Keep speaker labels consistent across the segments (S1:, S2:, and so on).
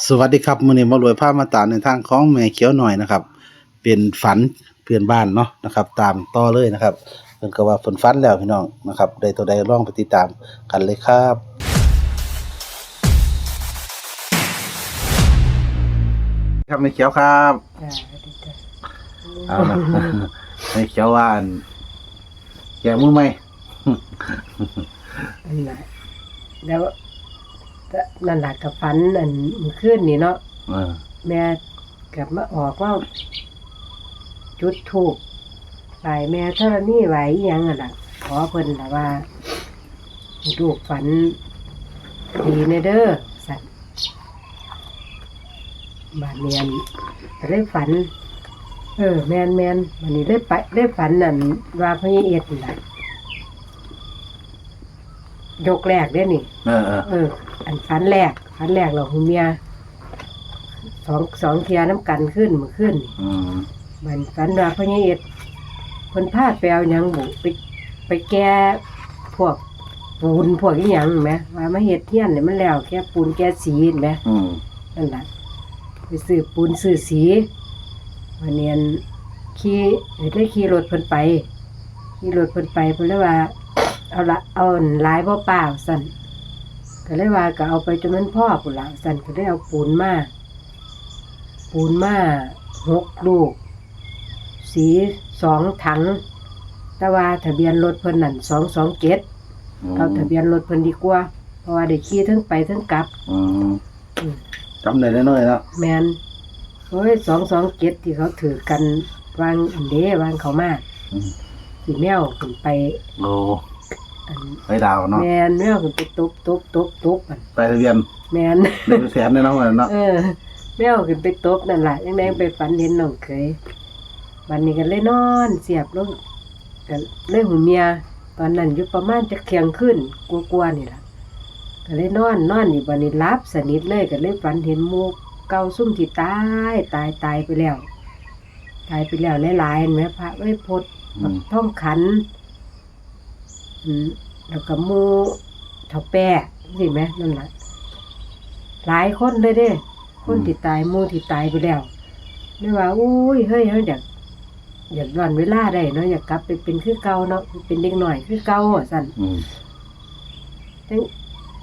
S1: สวัสดีครับมื้อนี้มารวยภาพมาตามในทางของแม่เขียวหน่อยนะครับ เป็นฝันเพื่อนบ้านเนาะนะครับ ตามต่อเลยนะครับเพิ่นก็ว่าเพิ่นฝันแล้วพี่น้องนะครับได้ตัวใดลองไปติดตามกันเลยครับ ครับแม่เขียวครับ
S2: จ้าสวัสดีจ้ะ
S1: เอาละแม่เขียวว่าอันแกมือไหม
S2: อันน่ะแล้วก็ นั่นแหละกับฝันอันเมื่อคืนนี่เนาะ
S1: เออ
S2: แม่กลับมาออกว่า จุดถูกไหวแม่เท่านี้ไหวอิหยังอะล่ะขอเพิ่นล่ะว่าลูกฝันดีในเด้อสัตว์บาดเนียนก็ได้ฝัน เออ แมนแมนวันนี้ได้ไปได้ฝันนั่นว่าพระเอ็ดนั่นล่ะยกแรกเด้อนี่
S1: เออเออ
S2: เออ อันฝันแรกฝันแรกเราคุณเมียสองสองเทียน้ำกันขึ้นเมื่อขึ้น
S1: อืม
S2: มันฝันว่าพระเอ็ดคนพาดไปเอาหยังบุไปไปแก้พวกปูนพวกอีหยังไหมว่ามาเฮ็ดเทียนเนี่ยมันแล้วแค่ปูนแก้สีเห็นไหม
S1: อืม
S2: นั่นแหละไปซื้อปูนซื้อสีวันเนียนขี่ได้ขี่รถเพิ่นไปขี่รถเพิ่นไปเพิ่นเลยว่า เอาละเอาอันหลายบ่เปล่าสั่น ก็เลยว่าก็เอาไปจนมันพ่อพุ่นละสั่นก็ได้เอาปูนมาปูนมาหกลูก สีสองถัง แต่ว่าทะเบียนรถเพิ่นนั่นสองสองเจ็ดเอาทะเบียนรถเพิ่นดีกว่า เพราะว่าได้ขี่ทั้งไปทั้งกลับ
S1: อืม
S2: อืม
S1: จำได้น้อยๆเนาะ
S2: แมนโอ้ยสองสองเจ็ดที่เขาถือกันวางอันเดวางเขามา
S1: อืม
S2: สีแมวขึ้นไป
S1: โอ้
S2: อัน
S1: ไปดาวเนาะ
S2: แมนแมวขึ้นไปตุบตุบตุบตุบอัน
S1: ไปทะเบียน
S2: แมน
S1: ได้เป็นแสนเลยเนาะมันเนาะ
S2: เออแมวขึ้นไปตุบนั่นแหละยังไงไปฝันเห็นน้องเคยวันนี้ก็เลยนอนเสียบลงก็เลยหูเมีย ตอนนั้นอยู่ประมาณจะเคียงขึ้นกลัวๆนี่ล่ะก็เลยนอนนอนนี่วันนี้รับสนิทเลยก็เลยฝันเห็นหมูเก่าซุ่มที่ตายตายตายไปแล้ว ตายไปแล้วหลายๆเห็นไหมพระไว้พด
S1: อืม
S2: ท่องขันอืม แล้วก็หมูเถาแปะสิไหมนั่นแหละหลายคนเลยเด้ คนที่ตายหมูที่ตายไปแล้วไม่ว่าอุ้ยเฮ้ยเฮ้ยอยากอยากย้อนเวลาได้เนาะอยากกลับไปเป็นคือเก่าเนาะเป็นเด็กหน่อยคือเก่าอะสั่น
S1: อืม
S2: จัง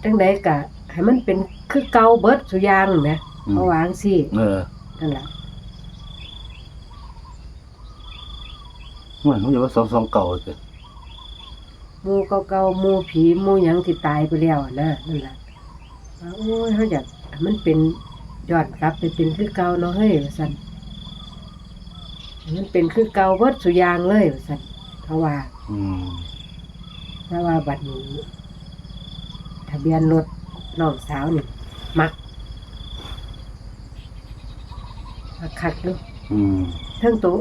S2: จังใดกะให้มันเป็นคือเก่าเบิดสุอยางแหม
S1: อืม
S2: เขาวาจั่งสิ
S1: เออ
S2: นั่นแหละ
S1: เหมือนเขาจะว่าสองสองเก่าเลย
S2: ห มูเก่าๆหมูผีหมูหยังที่ตายไปแล้วอะนะนั่นแหละว่าโอ้ยเขาอยากให้มันเป็นยอดกลับไปเป็นคือเก่าเนาะเฮ้ยว่าซั่นให้มันเป็นคือเก่าเบิดสุอยางเลยว่าซั่นเขาว่า
S1: อืม
S2: แต่ว่าบัดนี้ทะเบียนรถน้องสาวนี่มักมักคักอยู่
S1: อืม
S2: ทั้งตัว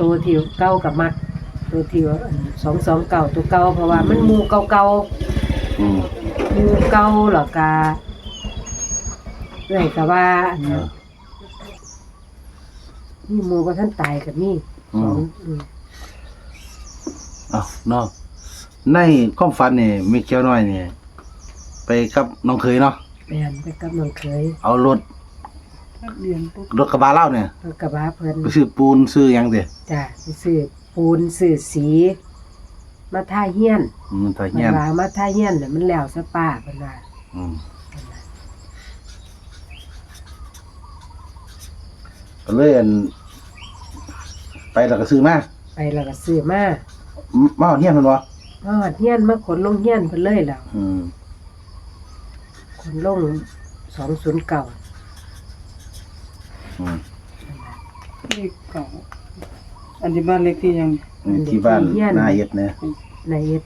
S2: ตัวที่เก่ากับมัก ตัวที่ว่าสองสองเก่าตัวเก่าเพราะว่ามันหมูเก่าเก่า
S1: อืม
S2: ๆหมูเก่าหรอกกาเลยก็ว่าอัน
S1: เออ
S2: นี่หมูก็ท่านตายกับนี่
S1: อื
S2: สอง
S1: ม
S2: อืม
S1: เอ้าเนาะในความฝันนี่มีเขียวน้อยนี่ ไปกับน้องเคยเนาะ
S2: แม่นไปกับน้องเคย
S1: เอารถ
S2: เรียนปุ๊บ
S1: รถกระบะเล่าเนี่ย
S2: กระบะเพิ่น
S1: ไปซื้อปูนซื้อหยังเด้
S2: จ้ะไปซื้อปูนซื้อสี มาท่าเฮียน
S1: อืมถ้า
S2: มั
S1: เฮียน
S2: นว่ามาท่าเฮียนน่ะมันแล้วซะป้าเพิ่นว่า
S1: อืมก็เลยอันไปแล้วก็ซื้อมา
S2: ไปแล้วก็ซื้อมา
S1: มาเอาเฮียนเพิ่นบ่
S2: มาฮอดเฮียนมาขนลงเฮียนเพิ่นเลยแล้ว
S1: อืม
S2: ขนลง209
S1: อืม
S3: เลขเก่าอันที่บ้านเลขที่ยัง
S1: อืมที่บ้านหน้าเอ็ดเนี่ย
S2: ในเอ็ด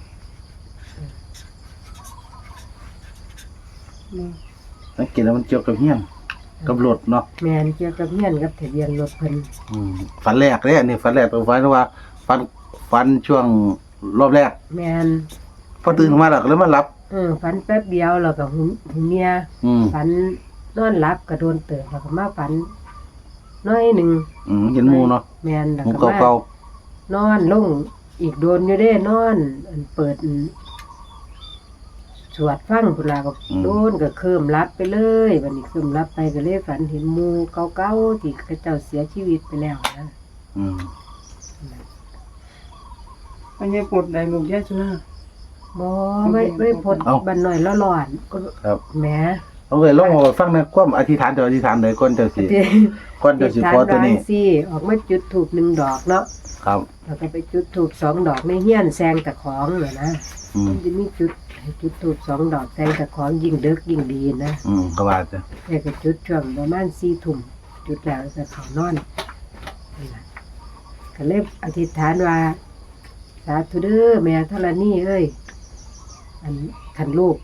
S3: มา
S1: สังเกตแล้วมันเกี่ยวกับเฮียนกับรถเนาะ
S2: แม่นเกี่ยวกับเฮียนกับทะเบียนรถเพิ่น
S1: อืมฝันแรกเลยอันนี้ฝันแรกเป็นฝันว่าฝันฝันช่วงรอบแรก
S2: แม่น
S1: พอตื่นขึ้นมาแล้วก็เลยมาหลับ
S2: เออฝันแป๊บเดียวแล้วก็หุหุเมีย
S1: อืม
S2: ฝันนอนหลับก็โดนเติบแล้วก็มาฝัน น้อยหนึ่ง
S1: อืมเห็นหมูเนาะ
S2: แม่นแล้ว
S1: หมู
S2: ก็มา
S1: เก่าน
S2: อนลงอีกโดนอยู่เด้นอน อันเปิดอันสวดฟังพุ่นล่ะก็
S1: อืม
S2: โดนก็คืมรับไปเลยบัดนี้คืมรับไปก็เลยฝันเห็นหมู่เก่าๆที่เขาเจ้าเสียชีวิตไปแล้วนะ
S1: อืม
S3: อันนี้ปวดใดลูกยายสุนา
S2: บ่ไม่ไม่พ้นบันหน่อยละร้อนก็
S1: ครับ
S2: แหม
S1: เอาเลยลองมาฟังนะความอธิษฐานเดี๋ยวอธิษฐานเลยก่อนเจ้าสิ
S2: ที่
S1: ก่อนเจ้าสิขอตัวนี้
S2: สิออกมาจุดถูกหนึ่งดอกเนาะ
S1: ครับ
S2: แล้วก็ไปจุดถูกสองดอกในเฮียนแซงตะของน่ะนะ
S1: อืม
S2: มันจะมีจุดให้จุดถูกสองดอกแซงตะของยิ่งเดึกยิ่งดีนะ
S1: อืมก็ว่าจะ
S2: แต่ก็จุดช่วงประมาณสี่ทุ่มจุดแล้วก็เขานอนนั่นล่ะก็เลยอธิษฐานว่าสาธุเด้อแม่ธรณีเอ้ยอันขันลูก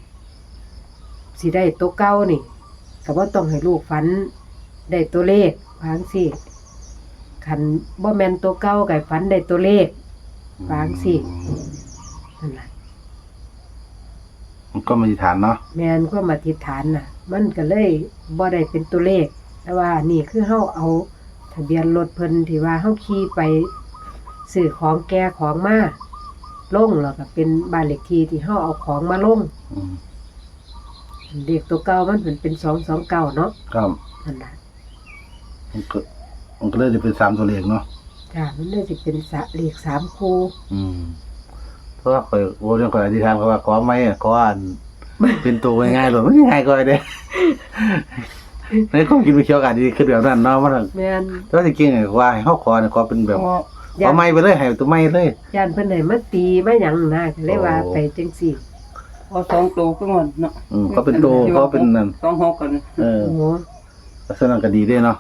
S2: สิได้ตัวเก้านี่ก็บ่ต้องให้ลูกฝันได้ตัวเลขวาจั่งสิขันบ่แม่นตัวเก้าก็ให้ฝันได้ตัวเลขวางสินั่นล่ะ
S1: มันก็มาอธิษฐานเนาะ
S2: แม่นก็มาทิฏฐานน่ะ มันก็เลยบ่ได้เป็นตัวเลข แต่ว่านี่คือเฮาเอา ทะเบียนรถเพิ่นที่ว่าเฮาขี่ไปซื้อของแก่ของมาลงแล้วก็เป็นบ้านเลขที่ที่เฮาเอาของมาลง
S1: อืม
S2: เลขตัวเก่ามันเป็นเป็น229เนาะ
S1: ครับ
S2: นั่นล่ะ
S1: มันก็มันก็เลยจะเป็นสามตัวเลขเนาะ
S2: จ้ามันเลยสิเป็นสะเลขสามคู่
S1: อืมเพราะว่าคอยโอ้เรื่องคอยอธิษฐานเขาว่าขอไม่อะขออันเป็นตัวง่ายๆเลยมันง่ายก็ได้ในความคิดไปเคี้ยวกันดีคือแบบนั้นเนาะมัน
S2: แม่น
S1: แต่ว่าจริงๆเนี่ยว่าให้เขาขอเนี่ยขอเป็นแบบ
S3: พอ
S1: ขอไม่ไปเลยให้ตัวไม่เลย
S2: ย่านเพิ่นให้มาตีมาหยังนะก็เลยว่า
S1: โอ้
S2: ไปจังซี่
S3: พอสองตัวก็งอนเนาะ
S1: อืมเขาเป็นตัวเขาเป็นนั่น
S3: สองหกกัน
S1: เออ
S2: โอ้โห
S1: ลักษณะก็ดีด้วยเนาะ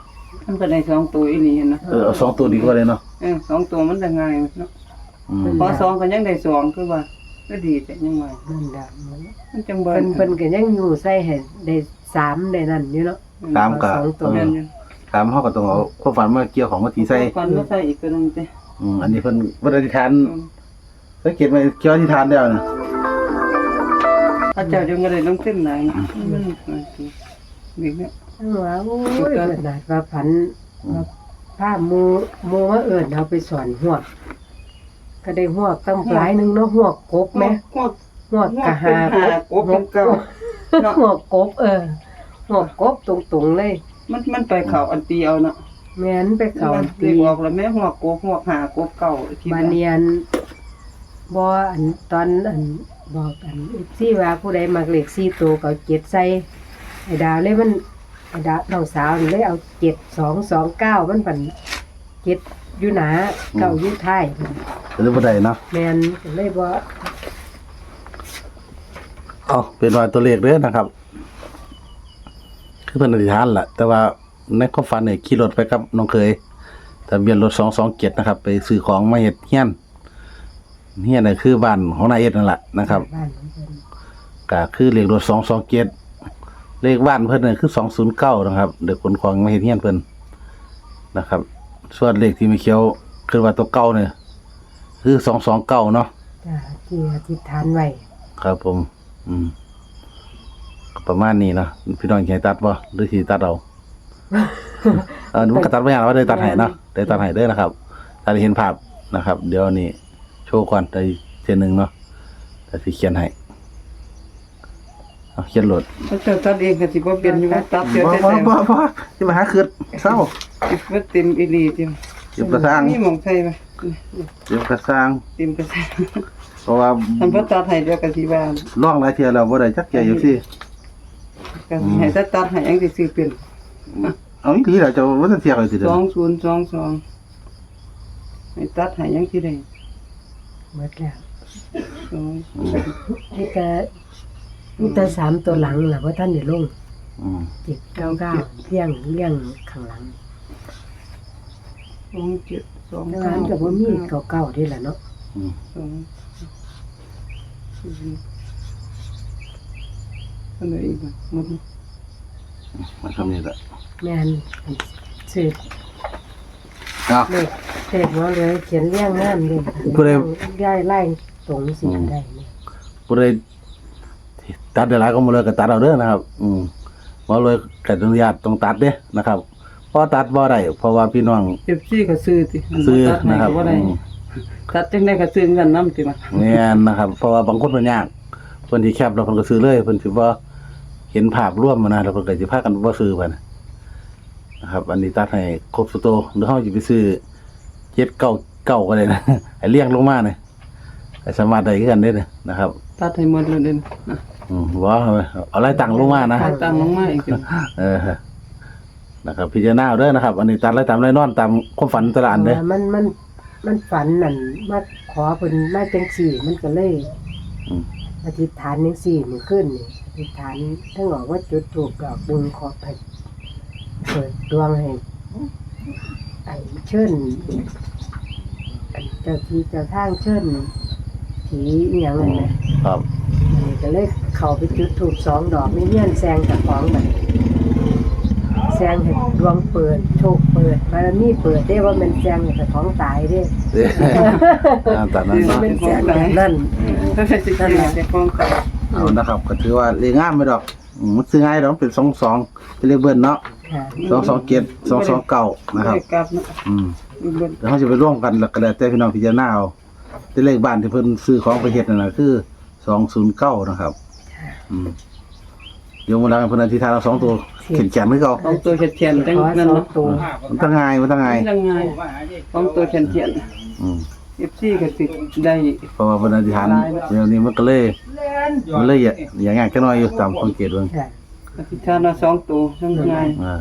S3: มันก็ได้สองตัวอีหลีนะ
S1: เออเอาสองตัวดีกว่าเลยเนาะ
S3: เออสองตัวมันได้ง่ายเนาะ
S1: อืม
S3: พอสองก็ยังได้สองคือว่า ก็ดีแต่ยังไง
S2: นั่นล่ะ
S3: มันจังเบิ่
S2: เพิ่นเพิ่นก็ยังอยู่ใส่ให้ได้สามได้นั่นอยู่เนาะ
S1: ตามกับ
S2: สองตัว
S1: เอ
S3: แม่
S1: อน
S3: อยู่
S1: ตามเขาก็ต้องเอาความฝันมาเกี่ยวของมาตีใส่
S3: ก่อนมาใส่อีกตัวหนึงจ้ะ
S1: อืมอันนี้เพิ่นเพิ่นอธิษฐานสังเกตไหมเกี่ยวอธิษฐานแล้วนะ
S3: พระเจ้าจังก็ได้ลงเส้นไหนมันมันดีเนี่ย
S2: ทั้งว่าโอ้ยขนาดว่าพันว่าผ้าหมูหมูมาเอิ้นเอาไปสอนหวก ก็ได้หวกตั้งหลายหนึงเนาะหวกกบไหม
S3: พวก
S2: หวกกะหา
S3: หวกเป็นเก่าเนาะ
S2: หวกกบเออหวกกบตรงๆเลย
S3: มันมันไปเขาอันตีเอาเนาะ
S2: แม่นไปเขา
S3: มัน
S2: ตี
S3: ตีออกแล้วแม่หัวโกบหัวหาโกบเก่าที่
S2: บาเนียน บ่อันตอนอันบอกอันซี่ว่าผู้ใดมักเลข4ตัวก็เอาเจ็ดใส่ไอ้ดาวเลยมันไอ้ดาวน้องสาวนี่เลยเอา7229มันปันเจ็ดอยู่หนาเก้าอยู่ท้าย
S1: ก็เลยบ่ได้เนาะ
S2: แม่นก็เลยบ่
S1: เอาเป็นรอยตัวเลขเด้อนะครับ คือเพิ่นอธิษฐานแหละแต่ว่าในความฝันเนี่ยขี่รถไปกับน้องเคยทะเบียนรถ227นะครับ ไปซื้อของมาเฮ็ดเฮียน เฮียนน่ะคือบ้านของนายเอ็ดนั่นแหละนะครับ
S2: บ้านของเพิ่น
S1: ก็คือเลขรถสองสองเจ็ดเลขบ้านเพิ่นน่ะคือสองศูนย์เก้านะครับเด็กคนของมาเฮ็ดเฮียนเพิ่นนะครับ ส่วนเลขที่มีเขียวคือว่าตัวเก้าเนี่ยคือสองสองเก้าเนาะ
S2: จ้าที่อธิษฐานไว้
S1: ครับผม อืมก็ประมาณนี้เนาะพี่น้องอยากให้ตัดบ่หรือสิตัดเอาเออมันก็ตัดบ่ยากว่าได้ตัดให้เนาะได้ตัดให้เด้อนะครับถ้าได้เห็นภาพนะครับ เดี๋ยวนี้ โชว์ก่อนได้เทียนหนึงเนาะแต่สิเขียนให้เอาเขียนโหลด
S3: พระเจ้าตัดเองก็สิบ่เป็นอยู่ว่าตัดเดี๋ยว
S1: บ่
S3: ได้
S1: บ่
S3: แต่
S1: บ่บ่ที่มาหาคืดเศร้า
S3: สิบ่เต็มอีหลีจิม
S1: เก็บกระซัง
S3: นี่หมองใส่ไหม
S1: เก็บกระซัง
S3: เต็มกระซัง
S1: เพราะว่า
S3: ทำพระตัดให้เดี๋ยวก็สิว่า
S1: ล่องหลายเที่ยแล้วบ่ได้จักเที่ยอยู่สิ
S3: ก็สิให้ตัดตัดให้ยังสิซื้อเป็น
S1: เอาอีหลีแล้วจะบ่ทันเที่ยเลยสิเด้อ
S3: 2022ให้ตัดให้ยังสิได้
S2: หมดแล้ว
S3: สอง
S2: นี่ก็มีแต่สามตัวหลังแหละว่าท่านได้ลง
S1: อืม
S2: เจ็ดเก้าเก้าเลี้ยงเลี้ยงข้างหลัง
S3: สองเจ็ดสอง
S2: แต่
S3: เก้า
S2: ว่ามันก็บ่มีเก้าเก้านี่แหละเนาะ
S1: อืม
S3: สองสี่อันไหนอีกอะหมดแล้ว
S1: มันทำนี่แหละ
S2: แม่นสืบ
S1: เอา
S2: เลขเลขมาเลยเขียนเลี้ยงงามเลย
S1: ผู้ใด
S2: ย้ายไล่ตรงสิได้เนี่ย
S1: ผู้ใดตัดได้หลายก็บ่เลยก็ตัดเอาเด้อนะครับ อืมบ่เลยก็อนุญาตต้องตัดเด้อนะครับเพราะตัดบ่ได้เพราะว่าพี่น้อง
S3: เจ็บซี่ก็ซื้อติ
S1: ซื้อ
S3: ตัดให้
S1: นะครับ
S3: ก็บ่ได้
S1: อืม
S3: ตัดจังได๋ก็ซื้อเงินนำติล่ะ
S1: แม่นนะครับ เพราะว่าบางคนมันยากเพิ่นสิแคปแล้วเพิ่นก็ซื้อเลยเพิ่นสิบ่เห็นภาพร่วมมานะแล้วเพิ่นก็สิพากันบ่ซื้อไปนะ นะครับ อันนี้ตัดให้ครบสุดโตหรือเฮาสิไปซื้อ7 9 9ก็ได้นะให้เรียงลงมาเนี่ยก็สามารถได้คือกันเด้เนี่ยนะครับ
S3: ตัดให้หมดเลยเด่นนะ
S1: อืมบ่เอาเอาไล่ตังลงมานะ
S3: ตัดตามลงมาอีกเด้อ
S1: เออนะครับ พิจารณาเอาเด้อนะครับ อันนี้ตามไล่ตามไล่นอนตามความฝันแตละอันเด้อ
S2: ว่ามันมันมันฝันนั่นมาขอเพิ่นมาจังซี่มันก็เลย
S1: อืม
S2: อธิษฐานจังซี่มื้อคืนนี่อธิษฐานทั้งออกว่าจุดธูปดอกดึงขอไป เปิดดวงให้ไอ้เชิญอันเจ้าที่เจ้าทางเชิญผีอีหยังนั่นน่ะ
S1: ครับ
S2: นี่ก็เลยเข้าไปจุดธูปสองดอกนี่เงี้ยนแซงกับของบัดแซงให้ดวงเปิดโชคเปิดบารมีเปิดได้ว่ามันแซงให้กับของตายเด้
S1: เด้ออ่าตามนั้นเนาะ
S2: เป็นแสนแบบนั้น
S3: ถ้าใส่สิเกียร์จะป้องกัน
S1: เอานะครับ ก็ถือว่าเรียงงามไปดอกอืมมันซื้อง่ายดอกเป็น22เป็นเลขเบิ้ลเนาะ
S2: ค่ะ
S1: 227 229นะครับ
S3: กลับนะ
S1: อืม
S3: เบิ่ง
S1: แล้วเขาจะไปร่วมกันแล้วก็แล้วแต่พี่น้องพิจารณาเอาแต่เลขบ้านที่เพิ่นซื้อของไปเฮ็ดนั่นน่ะคือ209นะครับอืมโยมเวลาเพิ่นอธิษฐานเอาสองตัวเขียนแขนคือเก่า
S3: ของตัวเขียนๆจัง
S2: ขอ
S3: นั้น
S2: สอง
S3: เนาะ
S2: ตัว
S1: มันตั้งง่ายมันตั้งง่าย
S3: ยังไงของตัวเขียน
S1: อืม
S3: ๆ FC ก็สิได้
S1: เพราะว่าเพิ่นอธิษฐานเดี๋ยวนี้มันก็เลยมันเลยอย่าอย่างง่ายแค่น้อยอยู่ตามสังเกตเบิ่ง
S2: ค่ะ
S3: อธิษฐานเอาสองตัวยังไง
S1: อ่า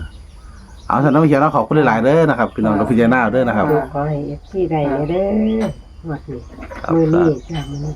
S1: เอาซั่นน้องเขียนเอาขอบคุณหลายๆเด้อนะครับพี่น้องก็พิจารณาเอาเด้อนะครับ
S2: ขอให้เอฟซีได้เด้อหมดนี่มือนี้จ้ามือนี้